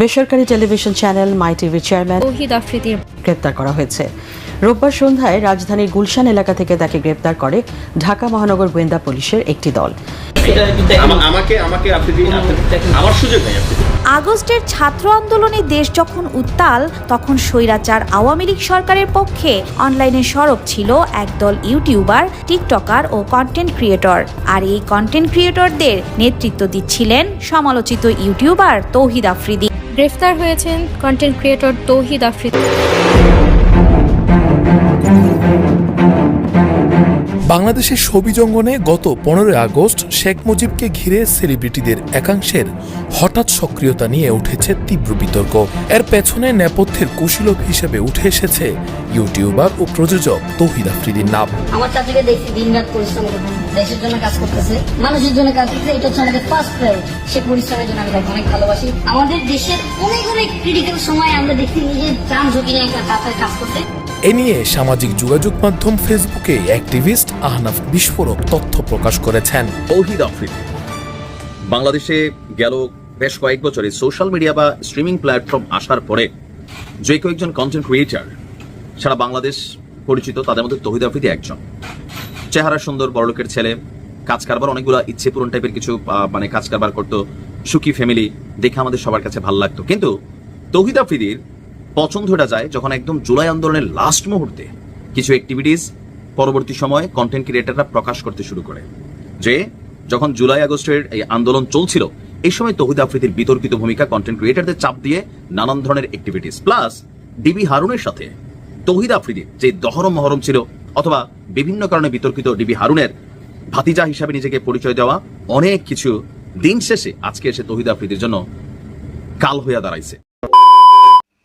বেসরকারি television channel my টিভির chairman তৌহিদ আফ্রিদির গ্রেপ্তার করা হয়েছে। রোববার সন্ধ্যায় রাজধানীর গুলশান এলাকা থেকে তাকে গ্রেপ্তার করে ঢাকা মহানগর গোয়েন্দা পুলিশের একটি দল। আমাকে আমাকে আমার সুযোগ আগস্টের ছাত্র আন্দোলনে দেশ যখন উত্তাল তখন স্বৈরাচার আওয়ামী লীগ সরকারের পক্ষে অনলাইনে সরব ছিল একদল ইউটিউবার টিকটকার ও কন্টেন্ট ক্রিয়েটর আর এই কন্টেন্ট ক্রিয়েটরদের নেতৃত্ব দিচ্ছিলেন সমালোচিত ইউটিউবার তৌহিদ আফ্রিদি। গ্রেফতার হয়েছেন কন্টেন্ট ক্রিয়েটর তৌহিদ আফ্রিদি। বাংলাদেশের ছবি জঙ্গনে গত পনেরোই আগস্ট শেখ মুজিবকে ঘিরে সেলিব্রিটিদের একাংশের হঠাৎ সক্রিয়তা নিয়ে উঠেছে তীব্র বিতর্ক। এর পেছনে নেপথ্যের কুশীলব হিসেবে উঠে এসেছে ইউটিউবার ও প্রযোজক তৌহিদ আফ্রিদির নাম। আমার দেখছি দিন রাত পরিশ্রম দেশের জন্য কাজ করতেছে, মানুষের জন্য কাজ করতেছে, এটা হচ্ছে আমাদের ফার্স্ট প্রায়োরিটি সে পরিশ্রমের জন্য আমি তাকে অনেক ভালোবাসি। আমাদের দেশের অনেক অনেক ক্রিটিক্যাল সময় আমরা দেখছি নিজের যান ঝুঁকি নিয়ে কাজ করতে। এ নিয়ে সামাজিক যোগাযোগ মাধ্যম ফেসবুকে অ্যাক্টিভিস্ট আহনাফ বিস্ফোরক তথ্য প্রকাশ করেছেন। তৌহিদ আফ্রিদি বাংলাদেশে গেল বেশ কয়েক বছরে সোশ্যাল মিডিয়া বা স্ট্রিমিং প্ল্যাটফর্ম আসার পরে যে কয়েকজন কন্টেন্ট ক্রিয়েটার সারা বাংলাদেশ পরিচিত, তাদের মধ্যে তৌহিদ আফ্রিদি একজন। চেহারা সুন্দর, বড়লোকের ছেলে, কাজ কারবার অনেকগুলো ইচ্ছে পূরণ টাইপের কিছু মানে কাজ কারবার করতো, সুখী ফ্যামিলি দেখে আমাদের সবার কাছে ভালো লাগতো। কিন্তু তৌহিদ আফ্রিদির পছন্দটা যায় যখন একদম জুলাই আন্দোলনের লাস্ট মুহূর্তে কিছু অ্যাক্টিভিটিস পরবর্তী সময়ে কন্টেন্ট ক্রিয়েটাররা প্রকাশ করতে শুরু করে। যে যখন জুলাই আগস্টের এই আন্দোলন চলছিল, এই সময় তৌহিদ আফ্রিদির বিতর্কিত ভূমিকা কন্টেন্ট ক্রিয়েটারদের চাপ দিয়ে নানান ধরনের অ্যাক্টিভিটিস প্লাস ডিবি হারুনের সাথে তৌহিদ আফ্রিদির যে দহরম মহরম ছিল, অথবা বিভিন্ন কারণে বিতর্কিত ডিবি হারুনের ভাতিজা হিসাবে নিজেকে পরিচয় দেওয়া, অনেক কিছু দিন শেষে আজকে এসে তৌহিদ আফ্রিদির জন্য কাল হইয়া দাঁড়াইছে।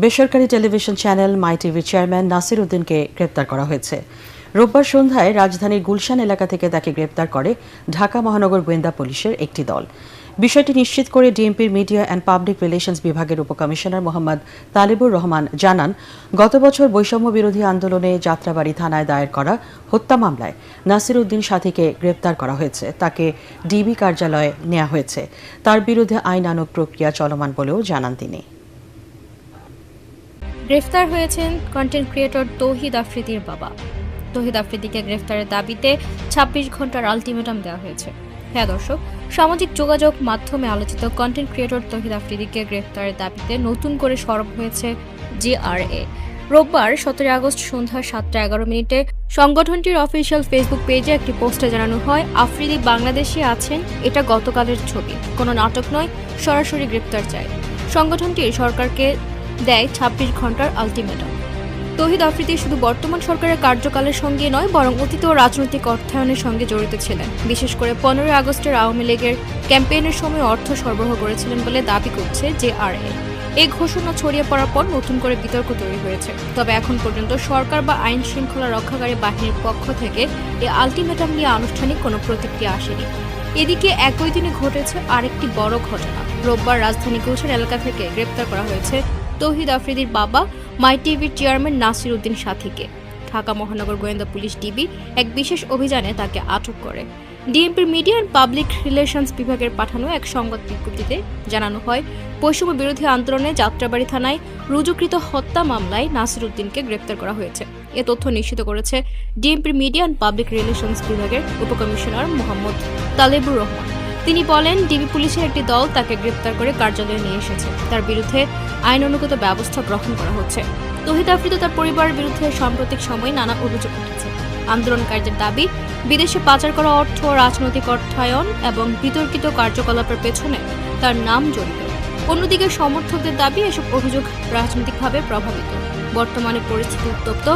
বেসরকারি টেলিভিশন চ্যানেল মাই টিভির চেয়ারম্যান নাসির উদ্দিনকে গ্রেপ্তার করা হয়েছে। রোববার সন্ধ্যায় রাজধানীর গুলশান এলাকা থেকে তাকে গ্রেপ্তার করে ঢাকা মহানগর গোয়েন্দা পুলিশের একটি দল। বিষয়টি নিশ্চিত করে ডিএমপির মিডিয়া অ্যান্ড পাবলিক রিলেশনস বিভাগের উপকমিশনার মোহাম্মদ তালিবুর রহমান জানান, গত বছর বৈষম্য বিরোধী আন্দোলনে যাত্রাবাড়ি থানায় দায়ের করা হত্যা মামলায় নাসির উদ্দিন সাথীকে গ্রেপ্তার করা হয়েছে। তাকে ডিবি কার্যালয়ে নেওয়া হয়েছে। তার বিরুদ্ধে আইনানুগ প্রক্রিয়া চলমান বলেও জানান তিনি। গ্রেফতার হয়েছেন কন্টেন্ট ক্রিয়েটর তৌহিদ আফ্রিদির বাবা। তৌহিদ আফ্রিদিকে গ্রেফতারের দাবিতে ছাব্বিশ ঘণ্টার আলটিমেটাম দেওয়া হয়েছে। হ্যাঁ দর্শক, সামাজিক যোগাযোগ মাধ্যমে আলোচিত কন্টেন্ট ক্রিয়েটর তৌহিদ আফ্রিদিকে গ্রেফতারের দাবিতে নতুন করে সরব হয়েছে জিআরএ রোববার সতেরো আগস্ট সন্ধ্যা সাতটা এগারো মিনিটে সংগঠনটির অফিসিয়াল ফেসবুক পেজে একটি পোস্টে জানানো হয়, আফ্রিদি বাংলাদেশে আছেন, এটা গতকালের ছবি। কোনো নাটক নয়, সরাসরি গ্রেপ্তার চায়। সংগঠনটি সরকারকে দেয় ছাব্বিশ ঘণ্টার আলটিমেটাম। তহিদ আফ্রিদি শুধু বর্তমান সরকারের কার্যকালের সঙ্গে নয়, বরং অতীত রাজনৈতিক অর্থায়নের সঙ্গে জড়িত ছিলেন। বিশেষ করে পনেরোই আগস্টের আওয়ামী লীগের ক্যাম্পেইনের সময় অর্থ সরবরাহ করেছিলেন বলে দাবি করছে যে জেআরএ এই ঘোষণা ছড়িয়ে পড়ার পর নতুন করে বিতর্ক তৈরি হয়েছে। তবে এখন পর্যন্ত সরকার বা আইন শৃঙ্খলা রক্ষাকারী বাহিনীর পক্ষ থেকে এই আলটিমেটাম নিয়ে আনুষ্ঠানিক কোনো প্রতিক্রিয়া আসেনি। এদিকে একই দিনে ঘটেছে আরেকটি বড় ঘটনা। রোববার রাজধানী গুলশান এলাকা থেকে গ্রেপ্তার করা হয়েছে তৌহিদ আফ্রিদির বাবা, মাই টিভির চেয়ারম্যান নাসির উদ্দিন সাথীকে। ঢাকা মহানগর গোয়েন্দা পুলিশ ডিবি এক বিশেষ অভিযানে তাকে আটক করে। ডিএমপির মিডিয়া অ্যান্ড পাবলিক রিলেশনস বিভাগের পাঠানো এক সংবাদ বিজ্ঞপ্তিতে জানানো হয়, বৈষম্য বিরোধী আন্দোলনে যাত্রাবাড়ি থানায় রুজুকৃত হত্যা মামলায় নাসির উদ্দিনকে গ্রেপ্তার করা হয়েছে। এ তথ্য নিশ্চিত করেছে ডিএমপির মিডিয়া অ্যান্ড পাবলিক রিলেশনস বিভাগের উপকমিশনার মোহাম্মদ তালেবুর রহমান। তিনি বলেন, ডিবি পুলিশের একটি দল তাকে গ্রেপ্তার করে কার্যালয়ে নিয়ে এসেছে। তার বিরুদ্ধে আইন অনুগত ব্যবস্থা গ্রহণ করা হচ্ছে। তহিদ আফ্রিদি তার পরিবারের বিরুদ্ধে সাম্প্রতিক সময়ে নানা অভিযোগ উঠেছে। আন্দোলনকারীদের দাবি, বিদেশে পাচার করা অর্থ, রাজনৈতিক অর্থায়ন এবং বিতর্কিত কার্যকলাপের পেছনে তার নাম জড়িত। অন্যদিকে সমর্থকদের দাবি, এসব অভিযোগ রাজনৈতিকভাবে প্রভাবিত। বর্তমানে পরিস্থিতি উত্তপ্ত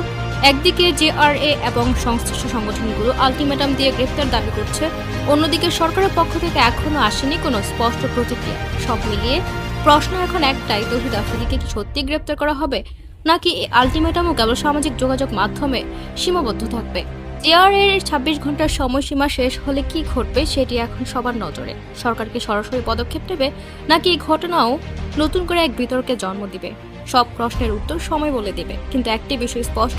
একদিকে জেআরএ এবং সংশ্লিষ্ট সংগঠনগুলো আলটিমেটাম দিয়ে গ্রেফতার দাবি করছে, অন্যদিকে সরকারের পক্ষ থেকে এখনও আসেনি কোনো স্পষ্ট প্রতিক্রিয়া। সব মিলিয়ে প্রশ্ন এখন একটাই, তহিদ আফ্রিদিকে কি সত্যি গ্রেপ্তার করা হবে? নাকি আলটিমেটামও কেবল সামাজিক যোগাযোগ মাধ্যমে সীমাবদ্ধ থাকবে? জেআরএ এর ছাব্বিশ ঘণ্টার সময়সীমা শেষ হলে কি ঘটবে সেটি এখন সবার নজরে। সরকার কি সরাসরি পদক্ষেপ নেবে নাকি এই ঘটনাও নতুন করে এক বিতর্কে জন্ম দিবে? সব প্রশ্নের উত্তর সময় বলে দেবে। কিন্তু একটি বিষয় স্পষ্ট,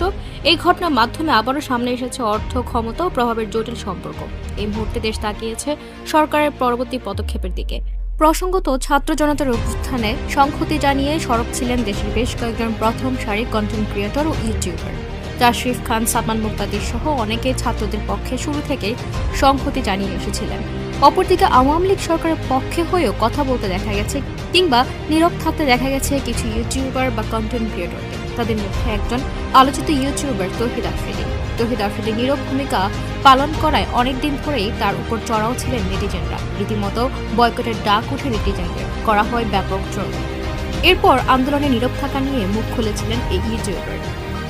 এই ঘটনার মাধ্যমে আবারও সামনে এসেছে অর্থ, ক্ষমতা ও প্রভাবের জটিল সম্পর্ক। এই মুহূর্তে দেশ তাকিয়েছে সরকারের পরবর্তী পদক্ষেপের দিকে। প্রসঙ্গত, ছাত্র জনতার অভ্যুত্থানে সংহতি জানিয়ে সরব ছিলেন দেশের বেশ কয়েকজন প্রথম সারির কন্টেন্ট ক্রিয়েটর ও ইউটিউবার জাশরিফ খান, সালমান মুক্তাদির সহ অনেকেই ছাত্রদের পক্ষে শুরু থেকেই সংহতি জানিয়ে এসেছিলেন। অপরদিকে আওয়ামী লীগ সরকারের পক্ষে হয়েও কথা বলতে দেখা গেছে কিংবা নীরব থাকতে দেখা গেছে কিছু ইউটিউবার বা কন্টেন্ট ক্রিয়েটরকে তাদের মধ্যে একজন আলোচিত ইউটিউবার তহিদ আফ্রিদি। তহিদ আফ্রিদি নীরব ভূমিকা পালন করায় অনেকদিন ধরেই তার উপর চড়াও ছিলেন নেটিজেনরা। রীতিমতো বয়কটের ডাক উঠে নেটিজেনদের। করা হয় ব্যাপক ট্রোল এরপর আন্দোলনে নীরব থাকা নিয়ে মুখ খুলেছিলেন এই ইউটিউবার।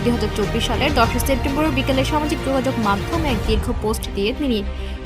দুই হাজার চব্বিশ সালের দশই সেপ্টেম্বর বিকেলে সামাজিক যোগাযোগ মাধ্যমে এক দীর্ঘ পোস্ট দিয়ে তিনি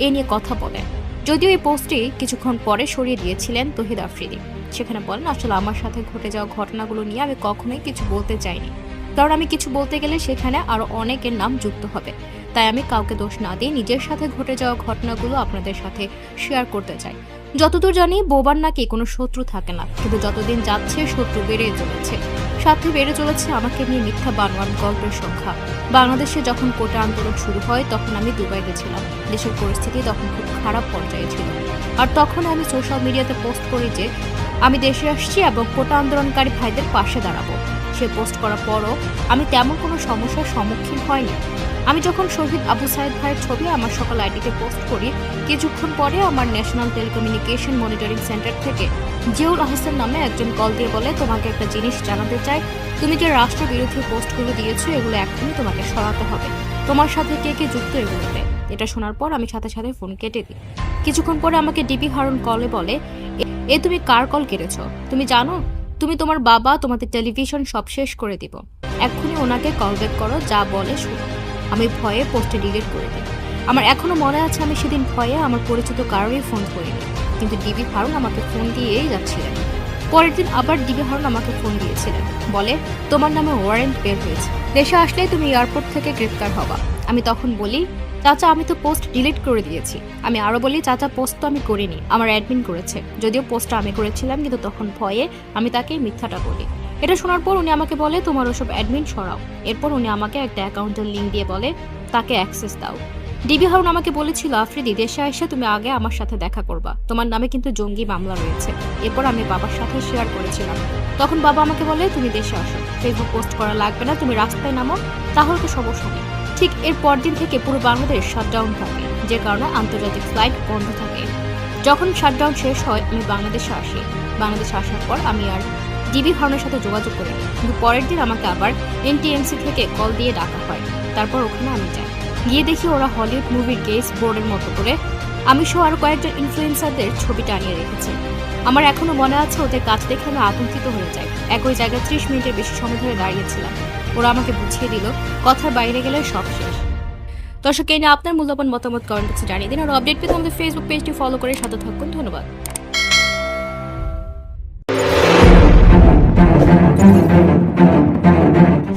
এ নিয়ে কথা বলেন। যদিও এই পোস্টটি কিছুক্ষণ পরে সরিয়ে দিয়েছিলেন তহিদ আফ্রিদি। সেখানে বলেন, আসলে আমার সাথে ঘটে যাওয়া ঘটনাগুলো নিয়ে আমি কখনোই কিছু বলতে চাইনি। কারণ আমি কিছু বলতে গেলে সেখানে আরও অনেকের নাম যুক্ত হবে। তাই আমি কাউকে দোষ না দিয়ে নিজের সাথে ঘটে যাওয়া ঘটনাগুলো আপনাদের সাথে শেয়ার করতে চাই। যতদূর জানি বোবার নাকি কোনো শত্রু থাকে না, কিন্তু যতদিন যাচ্ছে শত্রু বেড়ে চলেছে। সাথে বেড়ে চলেছে আমাকে নিয়ে মিথ্যা বানোয়ার গল্পের সংখ্যা। বাংলাদেশে যখন কোটা আন্দোলন শুরু হয়, তখন আমি দুবাইতে ছিলাম। দেশের পরিস্থিতি তখন খুব খারাপ পর্যায়ে ছিল। আর তখন আমি সোশ্যাল মিডিয়াতে পোস্ট করি যে, আমি দেশে আসছি এবং কোটা আন্দোলনকারী ভাইদের পাশে দাঁড়াবো। সে পোস্ট করার পরও আমি তেমন কোনো সমস্যার সম্মুখীন হয়নি। আমি যখন শহীদ আবু সাইদ ভাইয়ের ছবি আমার সকাল আইডিতে পোস্ট করি, কিছুক্ষণ পরে আমার ন্যাশনাল টেলিকমিউনিকেশন মনিটরিং সেন্টার থেকে জিয়াউল আহসান নামে একজন কল দিয়ে বলে, তোমাকে একটা জিনিস জানাতে চাই। তুমি যে রাষ্ট্রবিরোধী পোস্টগুলো দিয়েছ, এগুলো এখনই তোমাকে সরাতে হবে। তোমার সাথে কে কে যুক্ত এগুলোতে এটা শোনার পর আমি সাথে সাথে ফোন কেটে দিই। কিছুক্ষণ পরে আমাকে ডিবি হারুন কলে বলে, "এ- এ তুমি কার কল কেটেছো? তুমি জানো? তুমি তোমার বাবা তোমাদের টেলিভিশন সব শেষ করে দিব। এক্ষুনি ওনাকে কল ব্যাক করো, যা বলে শুনো। আমি ভয়ে পোস্টে ডিলিট করে দিই। আমার এখনও মনে আছে আমি সেদিন ভয়ে আমার পরিচিত কারোরই ফোন করিনি। কিন্তু ডিবি হারুন আমাকে ফোন দিয়েই যাচ্ছিলেন। পরের দিন আবার ডিবি হারুন আমাকে ফোন দিয়েছিলেন। বলে, তোমার নামে ওয়ারেন্ট বের হয়েছে। দেশে আসলেই তুমি এয়ারপোর্ট থেকে গ্রেপ্তার হবা। আমি তখন বলি, চাচা, আমি তো পোস্ট ডিলিট করে দিয়েছি। আমি আরও বলি, চাচা পোস্ট তো আমি করিনি। আমার অ্যাডমিন করেছে। যদিও পোস্টটা আমি করেছিলাম, কিন্তু তখন ভয়ে আমি তাকে মিথ্যাটা বলি। এটা শোনার পর উনি আমাকে বলে, তোমার ওসব অ্যাডমিন সরাও। এরপর উনি আমাকে একটা অ্যাকাউন্টের লিঙ্ক দিয়ে বলে, তাকে অ্যাক্সেস দাও। ডিবি হারুন আমাকে বলেছিল, আফ্রিদি, দেশে এসে তুমি আগে আমার সাথে দেখা করবা। তোমার নামে কিন্তু জঙ্গি মামলা রয়েছে। এরপর আমি বাবার সাথে শেয়ার করেছিলাম। তখন বাবা আমাকে বলে, তুমি দেশে আসো। ফেসবুক পোস্ট করা লাগবে না, তুমি রাস্তায় নামো, তাহলে তো সমস্যা নেই। ঠিক এর পরদিন থেকে পুরো বাংলাদেশ শাটডাউন থাকে, যে কারণে আন্তর্জাতিক ফ্লাইট বন্ধ থাকে। যখন শাটডাউন শেষ হয়, আমি বাংলাদেশে আসি। বাংলাদেশে আসার পর আমি আর ডিবি হারুনের সাথে যোগাযোগ করি কিন্তু পরের দিন আমাকে আবার এনটিএমসি থেকে কল দিয়ে ডাকা হয়। তারপর ওখানে আমি যাই। গিয়ে দেখি ওরা হলিউড মুভির কেস বোর্ডের মতো করে আমি সহ আরও কয়েকজন ইনফ্লুয়েন্সারদের ছবি টানিয়ে রেখেছে। আমার এখনও মনে আছে ওদের কাজ দেখে আমি আতঙ্কিত হয়ে যাই। একই জায়গায় ত্রিশ মিনিটের বেশি সময় ধরে দাঁড়িয়েছিলাম। ওরা আমাকে বুঝিয়ে দিল, কথার বাইরে গেলে সব শেষ। দর্শক, এই নিয়ে আপনার মূল্যবান মতামত কমেন্ট বক্সে জানিয়ে দিন। আর আপডেট পেতে আমাদের ফেসবুক পেজটি ফলো করে সাথে থাকুন। ধন্যবাদ।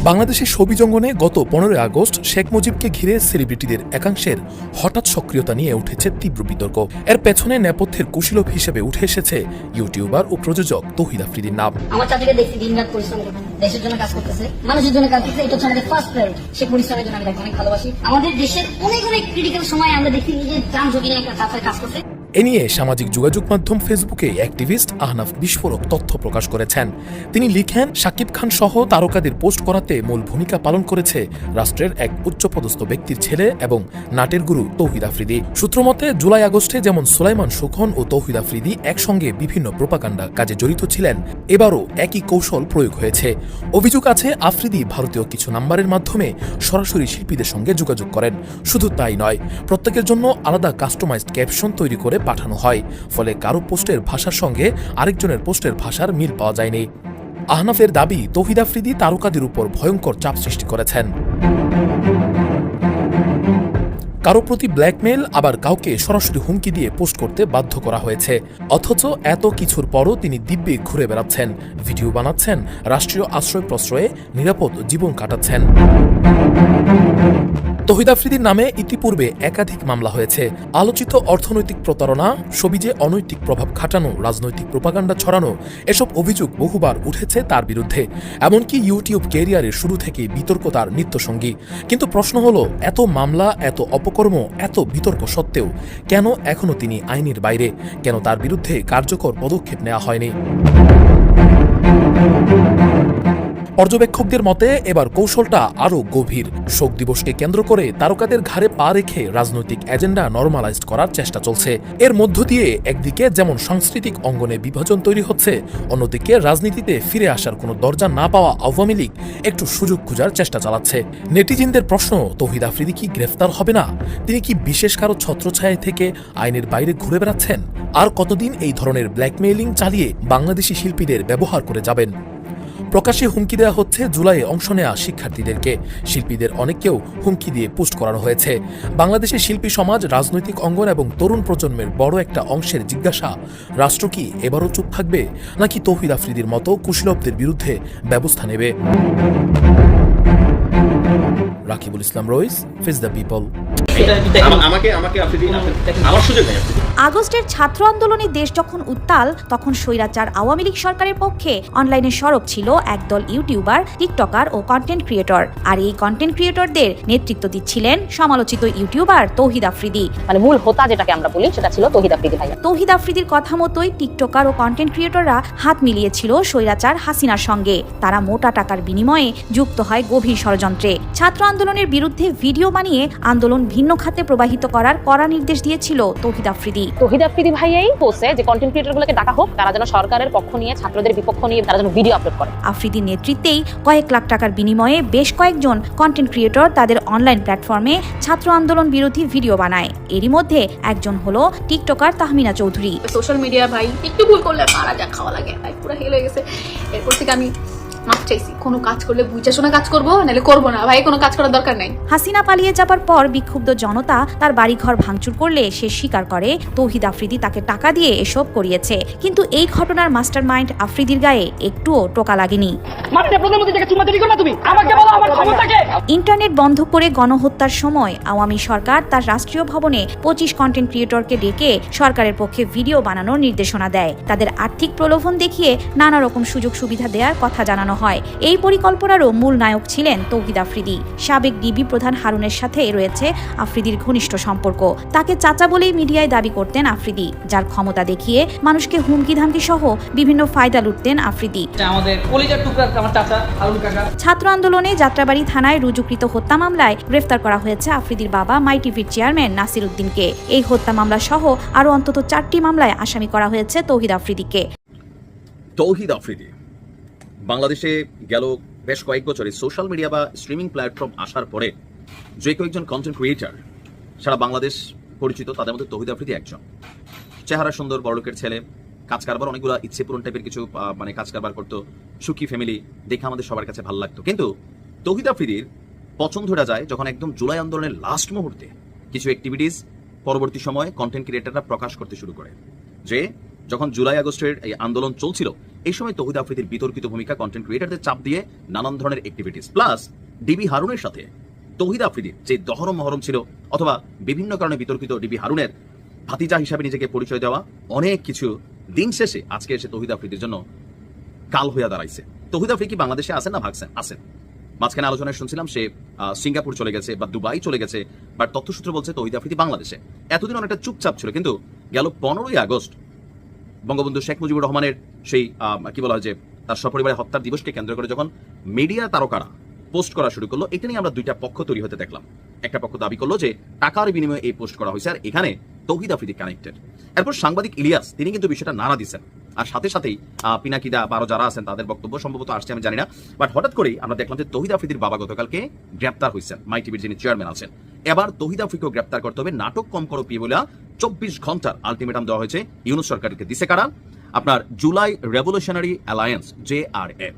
বাংলাদেশের ছবি জঙ্গনে গত পনেরোই আগস্ট শেখ মুজিবকে ঘিরে সেলিব্রিটিদের একাংশের হঠাৎ সক্রিয়তা নিয়ে উঠেছে তীব্র বিতর্ক। এর পেছনে নেপথ্যের কুশীলভ হিসেবে উঠে এসেছে ইউটিউবার ও প্রযোজক তহিদ আফ্রিদির নাম। আমার চাচাকে দেখছি দিন রাত পরিশ্রম দেশের জন্য কাজ করতেছে, মানুষের জন্য কাজ করতেছে, এটা আমাদের ফার্স্ট প্রায়োরিটি সে পরিশ্রমের জন্য আমি অনেক ভালোবাসি। আমাদের দেশের অনেক অনেক ক্রিটিক্যাল সময় আমরা নিজের প্রাণ ঝুঁকি নিয়ে কাজ করতে। এ নিয়ে সামাজিক যোগাযোগ মাধ্যম ফেসবুকে অ্যাক্টিভিস্ট আহনাফ বিস্ফোরক তথ্য প্রকাশ করেছেন। তিনি লিখেন শাকিব খান সহ তারকাদের পোস্ট করাতে মূল ভূমিকা পালন করেছে রাষ্ট্রের এক উচ্চপদস্থ ব্যক্তির ছেলে এবং নাটের গুরু তৌহিদ আফ্রিদি। সূত্রমতে জুলাই আগস্টে যেমন সুলাইমান সুখন ও তৌহিদ আফ্রিদি একসঙ্গে বিভিন্ন প্রোপাকাণ্ডা কাজে জড়িত ছিলেন, এবারও একই কৌশল প্রয়োগ হয়েছে। অভিযোগ আছে, আফ্রিদি ভারতীয় কিছু নাম্বারের মাধ্যমে সরাসরি শিল্পীদের সঙ্গে যোগাযোগ করেন। শুধু তাই নয়, প্রত্যেকের জন্য আলাদা কাস্টমাইজড ক্যাপশন তৈরি করে পাঠানো হয়, ফলে কারও পোস্টের ভাষার সঙ্গে আরেকজনের পোস্টের ভাষার মিল পাওয়া যায়নি। আহনাফের দাবি, তৌহিদ আফ্রিদি তারকাদের উপর ভয়ঙ্কর চাপ সৃষ্টি করেছেন। কারও প্রতি ব্ল্যাকমেল আবার কাউকে সরাসরি হুমকি দিয়ে পোস্ট করতে বাধ্য করা হয়েছে। অথচ এত কিছুর পরও তিনি দিব্যে ঘুরে বেড়াচ্ছেন। ভিডিও বানাচ্ছেন, রাষ্ট্রীয় আশ্রয় প্রশ্রয়ে নিরাপদ জীবন কাটাচ্ছেন। তহিদ আফ্রিদির নামে ইতিপূর্বে একাধিক মামলা হয়েছে। আলোচিত অর্থনৈতিক প্রতারণা, সবিজে অনৈতিক প্রভাব খাটানো, রাজনৈতিক প্রপাগান্ডা ছড়ানো, এসব অভিযোগ বহুবার উঠেছে তার বিরুদ্ধে। এমনকি ইউটিউব ক্যারিয়ারের শুরু থেকে বিতর্ক তার নিত্যসঙ্গী। কিন্তু প্রশ্ন হলো, এত মামলা, এত অপকর্ম, এত বিতর্ক সত্ত্বেও কেন এখনও তিনি আইনের বাইরে? কেন তার বিরুদ্ধে কার্যকর পদক্ষেপ নেওয়া হয়নি? পর্যবেক্ষকদের মতে, এবার কৌশলটা আরও গভীর। শোক দিবসকে কেন্দ্র করে তারকাদের ঘাড়ে পা রেখে রাজনৈতিক এজেন্ডা নর্মালাইজড করার চেষ্টা চলছে। এর মধ্য দিয়ে একদিকে যেমন সাংস্কৃতিক অঙ্গনে বিভাজন তৈরি হচ্ছে, অন্যদিকে রাজনীতিতে ফিরে আসার কোনো দরজা না পাওয়া আওয়ামী লীগ একটু সুযোগ খোঁজার চেষ্টা চালাচ্ছে। নেটিজিনদের প্রশ্ন, তৌহিদ আফ্রিদি কি গ্রেফতার হবে না? তিনি কি বিশেষ কারও ছত্রছায়া থেকে আইনের বাইরে ঘুরে বেড়াচ্ছেন? আর কতদিন এই ধরনের ব্ল্যাকমেইলিং চালিয়ে বাংলাদেশি শিল্পীদের ব্যবহার করে যাবেন? প্রকাশ্যে হুমকি দেওয়া হচ্ছে জুলাইয়ে অংশ নেওয়া শিক্ষার্থীদেরকে। শিল্পীদের অনেককেও হুমকি দিয়ে পোস্ট করানো হয়েছে। বাংলাদেশের শিল্পী সমাজ রাজনৈতিক অঙ্গন এবং তরুণ প্রজন্মের বড় একটা অংশের জিজ্ঞাসা। রাষ্ট্র কি এবারও চুপ থাকবে? নাকি তৌহিদ আফ্রিদির মতো কুশলবদের বিরুদ্ধে ব্যবস্থা নেবে? Rakibul Islam Rais, face the people. আমাকে আমাকে আমার সুযোগ নেই আগস্টের ছাত্র আন্দোলনে দেশ যখন উত্তাল তখন স্বৈরাচার আওয়ামী লীগ সরকারের পক্ষে। অনলাইনে সরব ছিল একদল ইউটিউবার টিকটকার ও কন্টেন্ট ক্রিয়েটর আর এই কন্টেন্ট ক্রিয়েটরদের নেতৃত্ব দিচ্ছিলেন সমালোচিত ইউটিউবার তৌহিদ আফ্রিদি। মানে মূল হোতা যেটাকে আমরা বলি সেটা ছিল তহিদ আফ্রিদি ভাইয়া। তৌহিদ আফ্রিদির কথা মতোই টিকটকার ও কন্টেন্ট ক্রিয়েটররা হাত মিলিয়েছিল স্বৈরাচার হাসিনার সঙ্গে। তারা মোটা টাকার বিনিময়ে যুক্ত হয় গভীর ষড়যন্ত্রে। ছাত্র আন্দোলনের বিরুদ্ধে ভিডিও বানিয়ে আন্দোলন ভিন্ন খাতে প্রবাহিত করার কড়া নির্দেশ দিয়েছিল তৌহিদ আফ্রিদি। তহিদ আফ্রিদি ভাইয়াই বলছে যে কন্টেন্ট ক্রিয়েটর গুলোকে ডাকা হোক তারা যেন সরকারের পক্ষ নিয়ে ছাত্রদের বিপক্ষ নিয়ে তারা যেন ভিডিও আপলোড করে। আফ্রিদির নেতৃত্বেই কয়েক লাখ টাকার বিনিময়ে বেশ কয়েকজন কন্টেন্ট ক্রিয়েটর তাদের অনলাইন প্ল্যাটফর্মে ছাত্র আন্দোলন বিরোধী ভিডিও বানায়। এরই মধ্যে একজন হলো TikToker Tahmina Chowdhury. Social media ভাই একটু ভুল করলে মারা যা খাওয়া লাগে। ভাই পুরো হেল হয়ে গেছে। এরপর থেকে আমি মাপ চাইছি। কোনো কাজ করলে বুঝা শোনা কাজ করব নাহলে করব না। ভাই কোনো কাজ করার দরকার নাই। হাসিনা পালিয়ে যাবার পর বিক্ষুব্ধ জনতা তার বাড়িঘর ভাঙচুর করলে সে স্বীকার করে তৌহিদ আফ্রিদি তাকে টাকা দিয়ে এসব করিয়েছে। কিন্তু এই ঘটনার মাস্টারমাইন্ড আফ্রিদির গায়ে একটুও টোকা লাগেনি। ইন্টারনেট বন্ধ করে গণহত্যার সময় আওয়ামী সরকার তার রাষ্ট্রীয় ভবনে পঁচিশ কন্টেন্ট ক্রিয়েটরকে ডেকে সরকারের পক্ষে ভিডিও বানানোর নির্দেশনা দেয়। তাদের আর্থিক প্রলোভন দেখিয়ে নানা রকম সুযোগ সুবিধা দেওয়ার কথা জানানো হয়। এই পরিকল্পনারও মূল নায়ক ছিলেন তৌহিদ আফ্রিদি। সাবেক ডিবি প্রধান হারুনের সাথে রয়েছে আফ্রিদির ঘনিষ্ঠ সম্পর্ক। তাকে চাচা বলেই মিডিয়ায় দাবি করতেন আফ্রিদি যার ক্ষমতা দেখিয়ে মানুষকে হুমকি ধামকি সহ বিভিন্ন ফায়দা লুটতেন আফ্রিদি। আমাদের কলিজার টুকরা আমার চাচা হারুন কাকা। ছাত্র আন্দোলনে যাত্রাবাড়ি থানায় রুজুকৃত হত্যা মামলায় গ্রেফতার করা হয়েছে আফ্রিদির বাবা মাই টিভির চেয়ারম্যান নাসির উদ্দিনকে। এই হত্যা মামলা সহ আরও অন্তত চারটি মামলায় আসামি করা হয়েছে তৌহিদ আফ্রিদিকে। তৌহিদ আফ্রিদি। বাংলাদেশে গেল বেশ কয়েক বছরে সোশ্যাল মিডিয়া বা স্ট্রিমিং প্ল্যাটফর্ম আসার পরে যে কয়েকজন কন্টেন্ট ক্রিয়েটার সারা বাংলাদেশ পরিচিত, তাদের মধ্যে তৌহিদ আফ্রিদি একজন। চেহারা সুন্দর, বড়লোকের ছেলে, কাজ কারবার অনেকগুলো ইচ্ছে পূরণ টাইপের কিছু মানে কাজ কারবার করতো, সুখী ফ্যামিলি দেখে আমাদের সবার কাছে ভালো লাগতো। কিন্তু তৌহিদ আফ্রিদির পছন্দ ধরা যায় যখন একদম জুলাই আন্দোলনের লাস্ট মুহূর্তে কিছু অ্যাক্টিভিটিস পরবর্তী সময়ে কন্টেন্ট ক্রিয়েটাররা প্রকাশ করতে শুরু করে। যে যখন জুলাই আগস্টের এই আন্দোলন চলছিল এই সময় তৌহিদ আফ্রিদির বিতর্কিত ভূমিকা কন্টেন্ট ক্রিয়েটারদের চাপ দিয়ে নানান ধরনের অ্যাক্টিভিটিস প্লাস ডিবি হারুনের সাথে তৌহিদ আফ্রিদির যে দহরম মহরম ছিল, অথবা বিভিন্ন কারণে বিতর্কিত ডিবি হারুনের ভাতিজা হিসাবে নিজেকে পরিচয় দেওয়া, অনেক কিছু দিন শেষে আজকে এসে তৌহিদ আফ্রিদির জন্য কাল হইয়া দাঁড়াইছে। তৌহিদ আফ্রিদি কি বাংলাদেশে আছেন না ভাগছেন? আছেন। মাঝখানে আলোচনায় শুনছিলাম, সে সিঙ্গাপুর চলে গেছে বা দুবাই চলে গেছে বাট তথ্যসূত্র বলছে তৌহিদ আফ্রিদি বাংলাদেশে। এতদিন অনেকটা চুপচাপ ছিল, কিন্তু গেল পনেরোই আগস্ট বঙ্গবন্ধু শেখ মুজিবুর রহমানের সেই কি বলা হয় যে, তার সপরিবারে হত্যার দিবসকে কেন্দ্র করে যখন মিডিয়া তারকারা পোস্ট করা শুরু করল, এটা নিয়ে আমরা দুইটা পক্ষ তৈরি হতে দেখলাম। একটা পক্ষ দাবি করল যে, টাকার বিনিময়ে এই পোস্ট করা হয়েছে, আর এখানে তৌহিদ আফ্রিদি কানেক্টেড এরপর সাংবাদিক ইলিয়াস, তিনি কিন্তু বিষয়টা নাড়া দিচ্ছেন। আর সাথে সাথেই পিনাকিদা বা আরও যারা আছেন, তাদের বক্তব্য সম্ভবত আসছে, আমি জানি না। বাট হঠাৎ করেই আমরা দেখলাম যে, তহিদ আফ্রিদির বাবা গতকালকে গ্রেপ্তার হয়েছেন, মাই টিভির যিনি চেয়ারম্যান আছেন। এবার তহিদ আফ্রিকেও গ্রেপ্তার করতে হবে। নাটক কম করো পি বলে চব্বিশ ঘণ্টার আলটিমেটাম দেওয়া হয়েছে। ইউনুস সরকারকে দিছে কারা? আপনার July revolutionary alliance, J R M.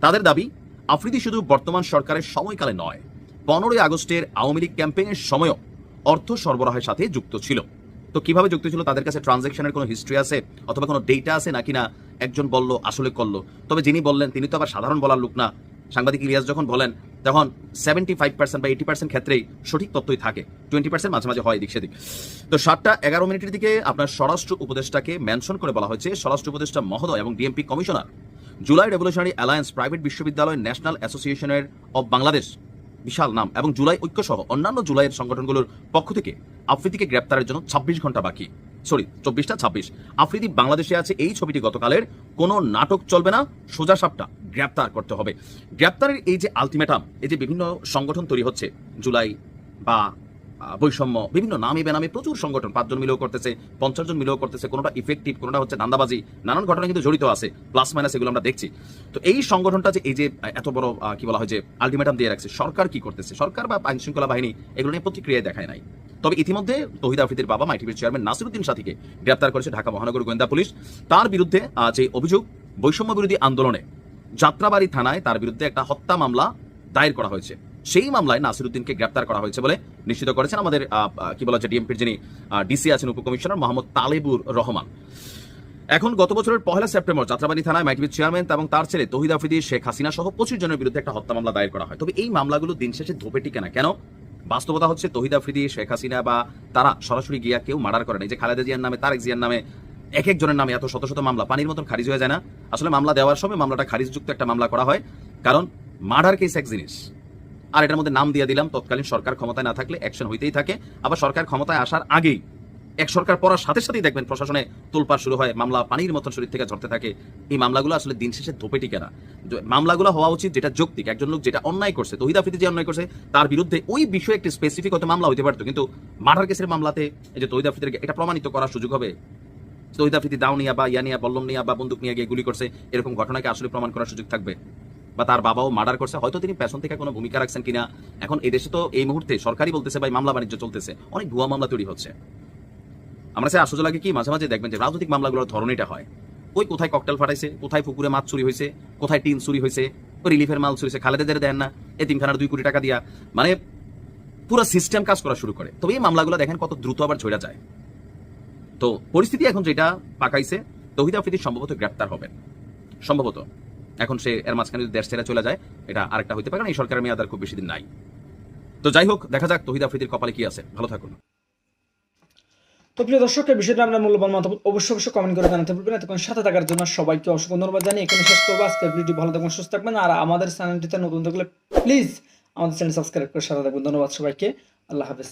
তাদের দাবি, আফ্রিদি শুধু বর্তমান সরকারের সময়কালে নয়, পনেরোই আগস্টের আওয়ামী লীগ ক্যাম্পেইনের সময়ও অর্থ সরবরাহের সাথে যুক্ত ছিল। তো কীভাবে যুক্ত ছিল? তাদের কাছে ট্রানজ্যাকশনের কোনো হিস্ট্রি আছে? অথবা কোনো ডেটা আছে নাকি না? একজন বলল, আসলে করল। তবে যিনি বললেন, তিনি তো আবার সাধারণ বলার লোক না। সাংবাদিক ইলিয়াস যখন বলেন, তখন সেভেন্টি ফাইভ পার্সেন্ট বা এইটি পার্সেন্ট ক্ষেত্রেই সঠিক তথ্যই থাকে। টোয়েন্টি পার্সেন্ট মাঝে মাঝে হয় এদিক সেদিক। তো সাতটা এগারো মিনিটের দিকে আপনার স্বরাষ্ট্র উপদেষ্টাকে মেনশন করে বলা হয়েছে, স্বরাষ্ট্র উপদেষ্টা মহোদয় এবং DMP commissioner. July revolutionary alliance private বিশ্ববিদ্যালয় ন্যাশনাল অ্যাসোসিয়েশনের অব বাংলাদেশ বিশাল নাম, এবং জুলাই ঐক্য সহ অন্যান্য জুলাইয়ের সংগঠনগুলোর পক্ষ থেকে আফ্রিদিকে গ্রেপ্তারের জন্য ছাব্বিশ ঘণ্টা বাকি। সরি, চব্বিশটা, ছাব্বিশ। আফ্রিদি বাংলাদেশে আছে এই ছবিটি গতকালের। কোনো নাটক চলবে না, সোজা সাপটা গ্রেপ্তার করতে হবে। গ্রেপ্তারের এই যে আলটিমেটাম এই যে বিভিন্ন সংগঠন তৈরি হচ্ছে, জুলাই বা বৈষম্য, বিভিন্ন নামে বেনামে প্রচুর সংগঠন পাঁচজন মিলেও করতেছে, পঞ্চাশ জন মিলেও করতেছে, কোনোটা ইফেক্টিভ কোনোটা হচ্ছে দান্দাবাজি নানান ঘটনা কিন্তু জড়িত আছে প্লাস মাইনাস এগুলো আমরা দেখছি। তো এই সংগঠনটা যে, এই যে এত বড় কি বলা হয় যে আলটিমেটাম দিয়ে রাখছে, সরকার কি করতেছে? সরকার বা আইন শৃঙ্খলা বাহিনী এগুলো নিয়ে প্রতিক্রিয়া দেখায় নাই। তবে ইতিমধ্যে তহিদ আফ্রিদির বাবা মাইটিভির চেয়ারম্যান নাসিরুদ্দিন সাথীকে গ্রেপ্তার করেছে ঢাকা মহানগর গোয়েন্দা পুলিশ। তার বিরুদ্ধে যে অভিযোগ বৈষম্য বিরোধী আন্দোলনে যাত্রাবাড়ি থানায় তার বিরুদ্ধে একটা হত্যা মামলা দায়ের করা হয়েছে। সেই মামলায় নাসিরুদ্দিনকে গ্রেপ্তার করা হয়েছে বলে নিশ্চিত করেছেন আমাদের কি বলা হচ্ছে, ডিএমপির যিনি ডিসি আছেন উপকমিশনার মোহাম্মদ তালেবুর রহমান। এখন গত বছরের পহেলা সেপ্টেম্বর যাত্রাবাড়ি থানায় মাইটিভির চেয়ারম্যান এবং তার ছেলে তহিদ আফ্রিদি, শেখ হাসিনা সহ পঁচিশ জনের বিরুদ্ধে একটা হত্যা মামলা দায়ের করা হয়। তবে এই মামলাগুলো দিন শেষে ধোপে টিকে না। কেন? বাস্তবতা হচ্ছে তহিদ আফ্রিদি, শেখ হাসিনা বা তারা সরাসরি গিয়া কেউ মার্ডার করে এই যে খালেদা জিয়ার নামে, তারেক জিয়ার নামে এক একজনের নামে এত শত শত মামলা, পানির মতন খারিজ হয়ে যায় না। আসলে মামলা দেওয়ার সময় মামলাটা খারিজযুক্ত একটা মামলা করা হয়। কারণ মার্ডার কেস এক জিনিস আর এটার মধ্যে নাম দিয়ে দিলাম, তৎকালীন সরকার ক্ষমতায় না থাকলে অ্যাকশন হইতেই থাকে। আবার সরকার ক্ষমতায় আসার আগেই, এক সরকার পড়ার সাথে সাথেই দেখবেন প্রশাসনে তোলপাড় শুরু হয়, মামলা পানির মতন শরীর থেকে ঝরতে থাকে। এই মামলাগুলো আসলে দিন শেষে ধোপে টিকে না। মামলাগুলো হওয়া উচিত, যেটা যৌক্তিক, একজন লোক যেটা অন্যায় করছে, তহিদ আফ্রিদি যে অন্যায় করছে, তার বিরুদ্ধে ওই বিষয়ে একটি স্পেসিফিক হতে মামলা হতে পারতো। কিন্তু মার্ডার কেসের মামলাতে এই যে তহিদ আফ্রিদির এটা প্রমাণিত করার সুযোগ হবে। তহিদ আফ্রিদি দাও নিয়া বা ইয়া নিয়া বল্লম নিয়া বা বন্দুক নিয়ে গিয়ে গুলি করছে, এরকম ঘটনাকে আসলে প্রমাণ করার সুযোগ থাকবে। বা তার বাবাও মার্ডার করছে, হয়তো তিনি পেছন থেকে কোনো ভূমিকা রাখছেন কিনা। এখন এই দেশে তো এই মুহূর্তে সরকারি বলতেছে, ভাই, মামলা বাণিজ্য চলতেছে। অনেক ভুয়া মামলা তৈরি হচ্ছে। আমরা সে আশ্চর্য লাগে কি, মাঝে মাঝে দেখবেন যে রাজনৈতিক মামলাগুলোর ধরন এটা হয়। ওই কোথায় ককটেল ফাটাইছে, কোথায় পুকুরে মাছ চুরি হয়েছে, কোথায় টিন চুরি হয়েছে, ওই রিলিফের মাল চুরি হয়েছে খালেদাদের দেন না, এ এতিমখানার দুই কোটি টাকা দিয়া। মানে পুরো সিস্টেম কাজ করা শুরু করে। তবে এই মামলাগুলো দেখেন কত দ্রুত আবার ঝরে যায়। তো পরিস্থিতি এখন যেটা পাকাইছে, তহিদ আফ্রিদি সম্ভবত গ্রেপ্তার হবেন। সম্ভবত। এখন সে এর মাঝখানে যদি দেশ ছেড়ে চলে যায়, এটা আরেকটা হইতে পারে, কারণ এই সরকারের মেয়াদ আর খুব বেশি দিন নাই। তো যাই হোক, দেখা যাক তহিদ আফ্রিদির কপালে কি আছে। ভালো থাকুন। তো প্রিয় দর্শক, এই বিষয়টা আপনার মূল্যবান মতামত অবশ্যই অবশ্যই কমেন্ট করে জানাতে পারবেন এতক্ষণ সাথে থাকার জন্য সবাইকে অসংখ্য ধন্যবাদ জানিয়ে এখানে শেষ করব। আজকের ভিডিও ভালো থাকবেন সুস্থ থাকবেন। আর আমাদের চ্যানেলটিতে নতুন থাকলে প্লিজ আমাদের চ্যানেল সাবস্ক্রাইব করে সাথে থাকবেন। ধন্যবাদ সবাইকে। আল্লাহ হাফেজ।